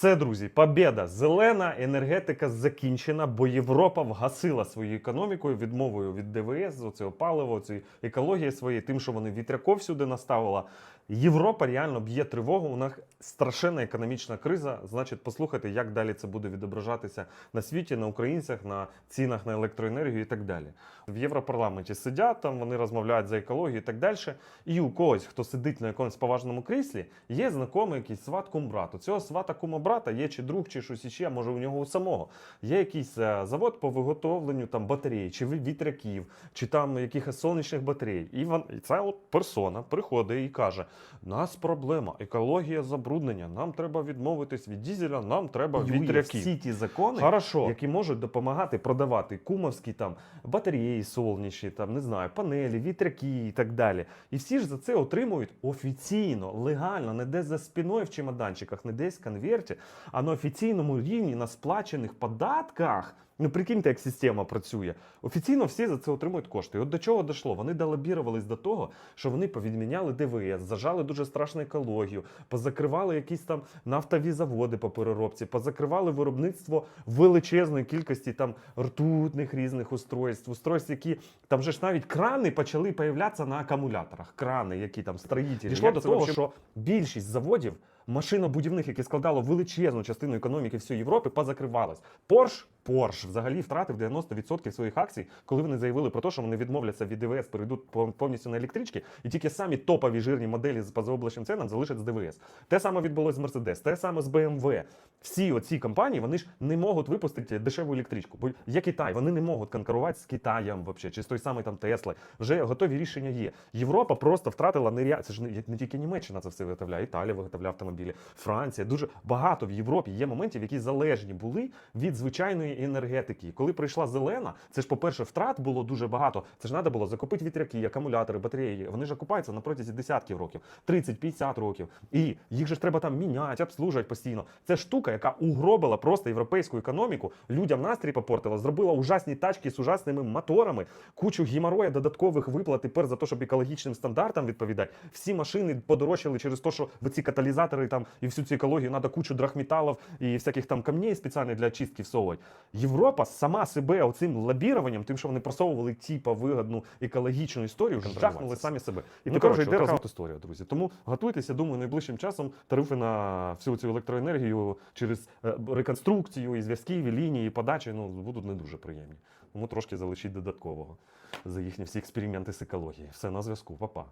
Все, друзі, побєда. Зелена енергетика закінчена, бо Європа вгасила свою економікою відмовою від ДВС, оцього палива, цієї екології своєї, тим, що вони вітряков сюди наставила. Європа реально б'є тривогу. У них страшенна економічна криза. Значить, послухайте, як далі це буде відображатися на світі, на українцях, на цінах на електроенергію і так далі. В Європарламенті сидять там, вони розмовляють за екологію і так далі. І у когось, хто сидить на якомусь поважному кріслі, є знайомий якийсь сват кумбрат. У цього свата кумобрата є чи друг, чи щось іще, може у нього у самого. Є якийсь е, завод по виготовленню там батарей, чи вітряків, чи там якихось сонячних батарей. І вон, і ця от персона приходить і каже: нас проблема, екологія забруднення. Нам треба відмовитись від дізеля, нам треба Ює вітряків. всі ті закони, Хорошо, які можуть допомагати продавати кумовські там батареї сонячні, там не знаю, панелі, вітряки і так далі. І всі ж за це отримують офіційно, легально, не десь за спиною в чемоданчиках, не десь в конверті, а на офіційному рівні на сплачених податках. Ну, прикиньте, як система працює. Офіційно всі за це отримують кошти. І от до чого дійшло? Вони долобірувались до того, що вони повідміняли ДВС, зажали дуже страшну екологію, позакривали якісь там нафтові заводи по переробці, позакривали виробництво величезної кількості там ртутних різних устройств, устройств, які там же ж навіть крани почали появлятися на акумуляторах. Крани, які там строїтелі. Дійшло Як до того, що більшість заводів. Машинобудівних, які складало величезну частину економіки всієї Європи, позакривалось. Порш, Порш взагалі втратив 90% своїх акцій, коли вони заявили про те, що вони відмовляться від ДВС, перейдуть повністю на електрички, і тільки самі топові жирні моделі з позаоблачним ценам залишать з ДВС. Те саме відбулось з Mercedes, те саме з BMW. Всі оці компанії вони ж не можуть випустити дешеву електричку. Бо є Китай, вони не можуть конкурувати з Китаєм вообще, чи з той самий там Тесла. Вже готові рішення є. Європа просто втратила нереально. Це ж не, не тільки Німеччина це все виготовляє, Італія виготовляє автомобілі, Франція. Дуже багато в Європі є моментів, які залежні були від звичайної енергетики. Коли прийшла зелена, це ж, по-перше, втрат було дуже багато. Це ж треба було закупити вітряки, акумулятори, батареї. Вони ж окупаються на протязі десятків років, 30-50 років. І їх же ж треба там міняти, обслужувати постійно. Це штука, яка угробила просто європейську економіку, людям настрій попортила, зробила ужасні тачки з ужасними моторами, кучу геморроя додаткових виплат тепер за те, щоб екологічним стандартам відповідати. Всі машини подорожчали через те, що ці каталізатори там і всю цю екологію треба кучу драхметалів і всяких там камней спеціальних для очистки всовувати. Європа сама себе оцим лобіруванням, тим, що вони просовували типа вигодну екологічну історію, жахнули самі себе. І Ну, тепер вже коротше, йде розгод історія, друзі. Тому готуйтеся, думаю, найближчим часом тарифи на всю цю електроенергію через е, реконструкцію і зв'язків, і лінії, і подачі ну, будуть не дуже приємні. Тому трошки залишіть додаткового за їхні всі експерименти з екології. Все на зв'язку, Па-па.